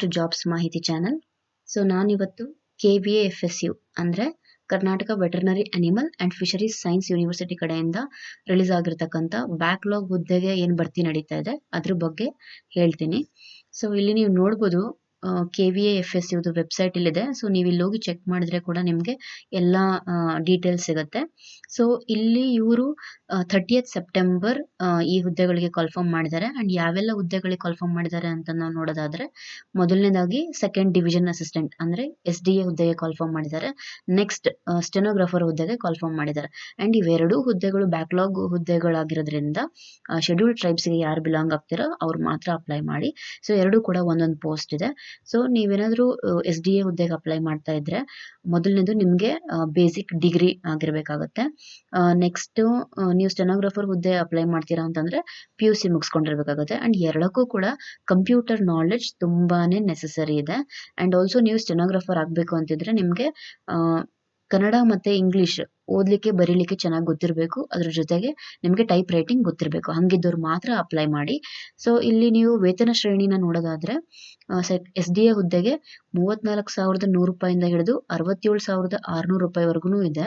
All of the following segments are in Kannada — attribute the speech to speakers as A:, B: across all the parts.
A: ಟು ಜಾಬ್ಸ್ ಮಾಹಿತಿ ಚಾನಲ್ ಸೊ ನಾನಿವತ್ತು K B F S U ಅಂದರೆ Karnataka veterinary animal and fisheries science university ಕಡೆಯಿಂದ ರಿಲೀಸ್ ಆಗಿರ್ತಕ್ಕಂಥ ಬ್ಯಾಕ್ಲಾಗ್ ಹುದ್ದೆಗೆ ಏನು ಭರ್ತಿ ನಡೀತಾ ಇದೆ, ಅದ್ರ ಬಗ್ಗೆ ಹೇಳ್ತೀನಿ. ಸೊ ಇಲ್ಲಿ ನೀವು ನೋಡ್ಬೋದು K V A F S ಇವ್ರದ್ದು ವೆಬ್ಸೈಟ್ ಇಲ್ಲಿದೆ. ಸೊ ನೀವು ಇಲ್ಲಿ ಹೋಗಿ ಚೆಕ್ ಮಾಡಿದ್ರೆ ಕೂಡ ನಿಮಗೆ ಎಲ್ಲ ಡೀಟೇಲ್ಸ್ ಸಿಗುತ್ತೆ. ಸೊ ಇಲ್ಲಿ ಇವರು ಥರ್ಟಿಯತ್ ಸೆಪ್ಟೆಂಬರ್ ಈ ಹುದ್ದೆಗಳಿಗೆ ಕಾಲ್ಫಾರ್ಮ್ ಮಾಡಿದ್ದಾರೆ. ಆ್ಯಂಡ್ ಯಾವೆಲ್ಲ ಹುದ್ದೆಗಳಿಗೆ ಕಾಲ್ಫಾರ್ಮ್ ಮಾಡಿದ್ದಾರೆ ಅಂತ ನಾವು ನೋಡೋದಾದ್ರೆ, ಮೊದಲನೇದಾಗಿ ಸೆಕೆಂಡ್ ಡಿವಿಷನ್ ಅಸಿಸ್ಟೆಂಟ್ ಅಂದರೆ ಎಸ್ ಡಿ ಎ ಹುದ್ದೆಗೆ ಕಾಲ್ಫಾರ್ಮ್ ಮಾಡಿದ್ದಾರೆ. ನೆಕ್ಸ್ಟ್ ಸ್ಟೆನೋಗ್ರಾಫರ್ ಹುದ್ದೆಗೆ ಕಾಲ್ಫಾರ್ಮ್ ಮಾಡಿದ್ದಾರೆ. ಆ್ಯಂಡ್ ಇವೆರಡೂ ಹುದ್ದೆಗಳು ಬ್ಯಾಕ್ಲಾಗ್ ಹುದ್ದೆಗಳಾಗಿರೋದ್ರಿಂದ ಶೆಡ್ಯೂಲ್ಡ್ ಟ್ರೈಬ್ಸ್ಗೆ ಯಾರು ಬಿಲಾಂಗ್ ಆಗ್ತಿರೋ ಅವ್ರು ಮಾತ್ರ ಅಪ್ಲೈ ಮಾಡಿ. ಸೊ ಎರಡೂ ಕೂಡ ಒಂದೊಂದು ಪೋಸ್ಟ್ ಇದೆ. ಸೊ ನೀವೇನಾದರೂ ಎಸ್ ಡಿ ಎ ಹುದ್ದೆಗೆ ಅಪ್ಲೈ ಮಾಡ್ತಾ ಇದ್ರೆ, ಮೊದಲನೇದು ನಿಮಗೆ ಬೇಸಿಕ್ ಡಿಗ್ರಿ ಆಗಿರಬೇಕಾಗತ್ತೆ. ನೆಕ್ಸ್ಟು ನೀವು ಸ್ಟೆನೋಗ್ರಾಫರ್ ಹುದ್ದೆ ಅಪ್ಲೈ ಮಾಡ್ತೀರಾ ಅಂತಂದ್ರೆ ಪಿ ಯು ಸಿ ಮುಗಿಸ್ಕೊಂಡಿರ್ಬೇಕಾಗತ್ತೆ. ಅಂಡ್ ಎರಡಕ್ಕೂ ಕೂಡ ಕಂಪ್ಯೂಟರ್ ನಾಲೆಡ್ಜ್ ತುಂಬಾ ನೆಸೆಸರಿ ಇದೆ. ಅಂಡ್ ಆಲ್ಸೋ ನೀವು ಸ್ಟೆನೋಗ್ರಾಫರ್ ಆಗಬೇಕು ಅಂತಿದ್ರೆ ನಿಮಗೆ ಕನ್ನಡ ಮತ್ತು ಇಂಗ್ಲೀಷ್ ಓದಲಿಕ್ಕೆ, ಬರೀಲಿಕ್ಕೆ ಚೆನ್ನಾಗಿ ಗೊತ್ತಿರಬೇಕು. ಅದ್ರ ಜೊತೆಗೆ ನಿಮಗೆ ಟೈಪ್ ರೈಟಿಂಗ್ ಗೊತ್ತಿರಬೇಕು. ಹಂಗಿದ್ದವ್ರು ಮಾತ್ರ ಅಪ್ಲೈ ಮಾಡಿ. ಸೊ ಇಲ್ಲಿ ನೀವು ವೇತನ ಶ್ರೇಣಿನ ನೋಡೋದಾದರೆ ಎಸ್ ಡಿ ಎ ಹುದ್ದೆಗೆ ಮೂವತ್ತ್ನಾಲ್ಕು ಸಾವಿರದ ನೂರು ರೂಪಾಯಿಂದ ಹಿಡಿದು ಅರವತ್ತೇಳು ಸಾವಿರದ ಆರುನೂರು ರೂಪಾಯಿವರೆಗೂ ಇದೆ.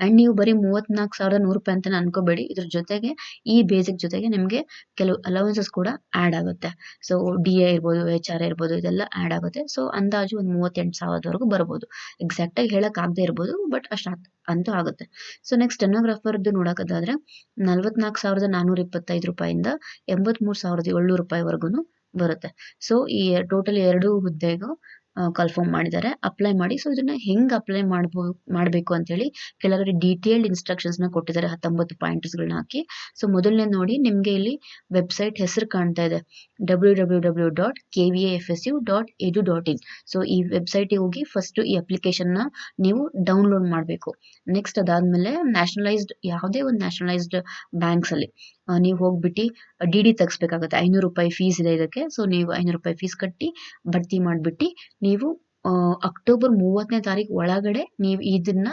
A: ಆ್ಯಂಡ್ ನೀವು ಬರೀ ಮೂವತ್ನಾಲ್ಕು ಸಾವಿರದ ನೂರು ರೂಪಾಯಿ ಅಂತ ಅನ್ಕೋಬೇಡಿ. ಇದ್ರ ಜೊತೆಗೆ ಈ ಬೇಸಿಕ್ ಜೊತೆಗೆ ನಿಮಗೆ ಕೆಲವು ಅಲೌನ್ಸಸ್ ಕೂಡ ಆ್ಯಡ್ ಆಗುತ್ತೆ. ಸೊ ಡಿ ಎ ಇರ್ಬೋದು ಎಚ್ ಆರ್ ಇರ್ಬೋದು, ಇದೆಲ್ಲ ಆ್ಯಡ್ ಆಗುತ್ತೆ. ಸೊ ಅಂದಾಜು ಒಂದು ಮೂವತ್ತೆಂಟು ಸಾವಿರದವರೆಗೂ ಬರ್ಬೋದು. ಎಕ್ಸಾಕ್ಟಾಗಿ ಹೇಳೋಕ್ಕಾಗದೇ ಇರ್ಬೋದು ಬಟ್ ಅಷ್ಟು ಅಂತೂ ಆಗುತ್ತೆ. ಸೊ ನೆಕ್ಸ್ಟ್ ಸ್ಟೆನೋಗ್ರಾಫರ್ದು ನೋಡೋದಾದ್ರೆ ನಲ್ವತ್ನಾಲ್ಕು ಸಾವಿರದ ನಾನ್ನೂರ ಇಪ್ಪತ್ತೈದು ರೂಪಾಯಿಂದ ಎಂಬತ್ತ್ಮೂರು ಸಾವಿರದ ಏಳ್ನೂರು ರೂಪಾಯಿವರೆಗೂ ಬರುತ್ತೆ. ಸೊ ಈ ಟೋಟಲ್ ಎರಡು ಹುದ್ದೆಗೂ ಕನ್ಫರ್ಮ್ ಮಾಡಿದ್ದಾರೆ. ಅಪ್ಲೈ ಮಾಡಿ. ಸೊ ಇದನ್ನ ಹೆಂಗೆ ಅಪ್ಲೈ ಮಾಡ್ಬೋ, ಮಾಡಬೇಕು ಅಂತೇಳಿ ಕೆಲವರು ಡೀಟೇಲ್ಡ್ ಇನ್ಸ್ಟ್ರಕ್ಷನ್ಸ್ನ ಕೊಟ್ಟಿದ್ದಾರೆ. ಹತ್ತೊಂಬತ್ತು ಪಾಯಿಂಟ್ಸ್ಗಳನ್ನ ಹಾಕಿ. ಸೊ ಮೊದಲನೇ ನೋಡಿ ನಿಮಗೆ ಇಲ್ಲಿ ವೆಬ್ಸೈಟ್ ಹೆಸರು ಕಾಣ್ತಾ ಇದೆ. W W W dot K V F S U dot edu dot in so ಈ ವೆಬ್ಸೈಟಿಗೆ ಹೋಗಿ ಫಸ್ಟು ಈ ಅಪ್ಲಿಕೇಶನ್ನ ನೀವು ಡೌನ್ಲೋಡ್ ಮಾಡಬೇಕು. ನೆಕ್ಸ್ಟ್ ಅದಾದಮೇಲೆ ನ್ಯಾಷನಲೈಸ್ಡ್ ಯಾವುದೇ ಒಂದು ನ್ಯಾಷನಲೈಸ್ಡ್ ಬ್ಯಾಂಕ್ಸಲ್ಲಿ ನೀವು ಹೋಗ್ಬಿಟ್ಟು ಡಿ ಡಿ ತೆಗಿಸ್ಬೇಕಾಗುತ್ತೆ. ಐನೂರು ರೂಪಾಯಿ ಫೀಸ್ ಇದೆ ಇದಕ್ಕೆ. ಸೊ ನೀವು ಐನೂರು ರೂಪಾಯಿ ಫೀಸ್ ಕಟ್ಟಿ ಭರ್ತಿ ಮಾಡಿಬಿಟ್ಟು ನೀವು ಅಕ್ಟೋಬರ್ ಮೂವತ್ತನೇ ತಾರೀಕು ಒಳಗಡೆ ನೀವು ಇದನ್ನ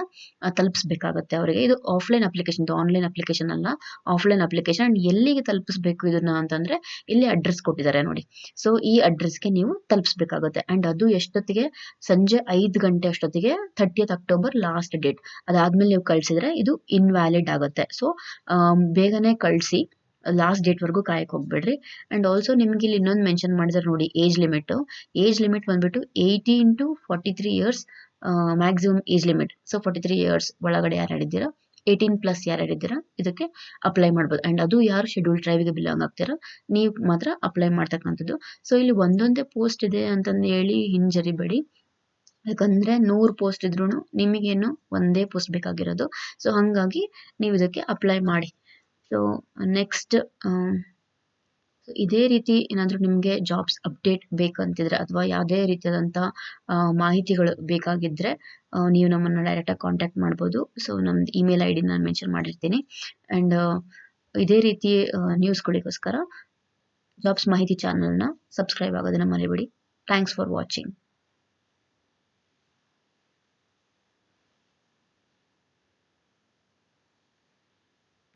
A: ತಲುಪಿಸ್ಬೇಕಾಗತ್ತೆ ಅವರಿಗೆ. ಇದು ಆಫ್ಲೈನ್ ಅಪ್ಲಿಕೇಶನ್ ಇದು ಆನ್ಲೈನ್ ಅಪ್ಲಿಕೇಶನ್ ಅಲ್ಲ. ಆಫ್ಲೈನ್ ಅಪ್ಲಿಕೇಶನ್ ಆ್ಯಂಡ್ ಎಲ್ಲಿಗೆ ತಲುಪಿಸ್ಬೇಕು ಇದನ್ನ ಅಂತಂದ್ರೆ, ಇಲ್ಲಿ ಅಡ್ರೆಸ್ ಕೊಟ್ಟಿದ್ದಾರೆ ನೋಡಿ. ಸೊ ಈ ಅಡ್ರೆಸ್ಗೆ ನೀವು ತಲುಪಿಸ್ಬೇಕಾಗುತ್ತೆ. ಅಂಡ್ ಅದು ಎಷ್ಟೊತ್ತಿಗೆ? ಸಂಜೆ ಐದು ಗಂಟೆ ಅಷ್ಟೊತ್ತಿಗೆ ಥರ್ಟಿಯತ್ ಅಕ್ಟೋಬರ್ ಲಾಸ್ಟ್ ಡೇಟ್ ಅದಾದ್ಮೇಲೆ ನೀವು ಕಳ್ಸಿದ್ರೆ ಇದು ಇನ್ವ್ಯಾಲಿಡ್ ಆಗುತ್ತೆ. ಸೊ ಬೇಗನೆ ಕಳಿಸಿ. ಲಾಸ್ಟ್ ಡೇಟ್ವರೆಗೂ ಕಾಯಕ್ಕೆ ಹೋಗ್ಬೇಡ್ರಿ. ಆ್ಯಂಡ್ ಆಲ್ಸೋ ನಿಮ್ಗೆ ಇಲ್ಲಿ ಇನ್ನೊಂದು ಮೆನ್ಷನ್ ಮಾಡಿದ್ದಾರೆ ನೋಡಿ ಏಜ್ ಲಿಮಿಟು ಏಜ್ ಲಿಮಿಟ್ ಬಂದ್ಬಿಟ್ಟು eighteen to forty three years maximum age limit so forty three years ಒಳಗಡೆ ಯಾರು ಹೇಳಿದ್ದೀರಾ? ಏಯ್ಟೀನ್ ಪ್ಲಸ್ ಯಾರು ಹೇಳಿದ್ದೀರಾ? ಇದಕ್ಕೆ ಅಪ್ಲೈ ಮಾಡ್ಬೋದು. ಆ್ಯಂಡ್ ಅದು ಯಾರು ಶೆಡ್ಯೂಲ್ ಟ್ರೈಬಿಗೆ ಬಿಲಾಂಗ್ ಆಗ್ತೀರಾ? ನೀವು ಮಾತ್ರ ಅಪ್ಲೈ ಮಾಡ್ತಕ್ಕಂಥದ್ದು. ಸೊ ಇಲ್ಲಿ ಒಂದೊಂದೇ ಪೋಸ್ಟ್ ಇದೆ ಅಂತಂದು ಹೇಳಿ ಹಿಂಜರಿಬೇಡಿ. ಯಾಕಂದರೆ ನೂರು ಪೋಸ್ಟ್ ಇದ್ರೂ ನಿಮಗೇನು ಒಂದೇ ಪೋಸ್ಟ್ ಬೇಕಾಗಿರೋದು. ಸೊ ಹಾಗಾಗಿ ನೀವು ಇದಕ್ಕೆ ಅಪ್ಲೈ ಮಾಡಿ. ಸೊ ನೆಕ್ಸ್ಟ್ ಇದೇ ರೀತಿ ಏನಾದರೂ ನಿಮಗೆ ಜಾಬ್ಸ್ ಅಪ್ಡೇಟ್ ಬೇಕಂತಿದ್ರೆ ಅಥವಾ ಯಾವುದೇ ರೀತಿಯಾದಂಥ ಮಾಹಿತಿಗಳು ಬೇಕಾಗಿದ್ದರೆ ನೀವು ನಮ್ಮನ್ನು ಡೈರೆಕ್ಟಾಗಿ ಕಾಂಟ್ಯಾಕ್ಟ್ ಮಾಡ್ಬೋದು. ಸೊ ನಮ್ದು ಇಮೇಲ್ ಐ ಡಿ ನಾನು ಮೆನ್ಷನ್ ಮಾಡಿರ್ತೀನಿ. ಆ್ಯಂಡ್ ಇದೇ ರೀತಿ ನ್ಯೂಸ್ಗಳಿಗೋಸ್ಕರ ಜಾಬ್ಸ್ ಮಾಹಿತಿ ಚಾನಲ್ನ ಸಬ್ಸ್ಕ್ರೈಬ್ ಆಗೋದನ್ನು ಮರಿಬೇಡಿ. Thanks for watching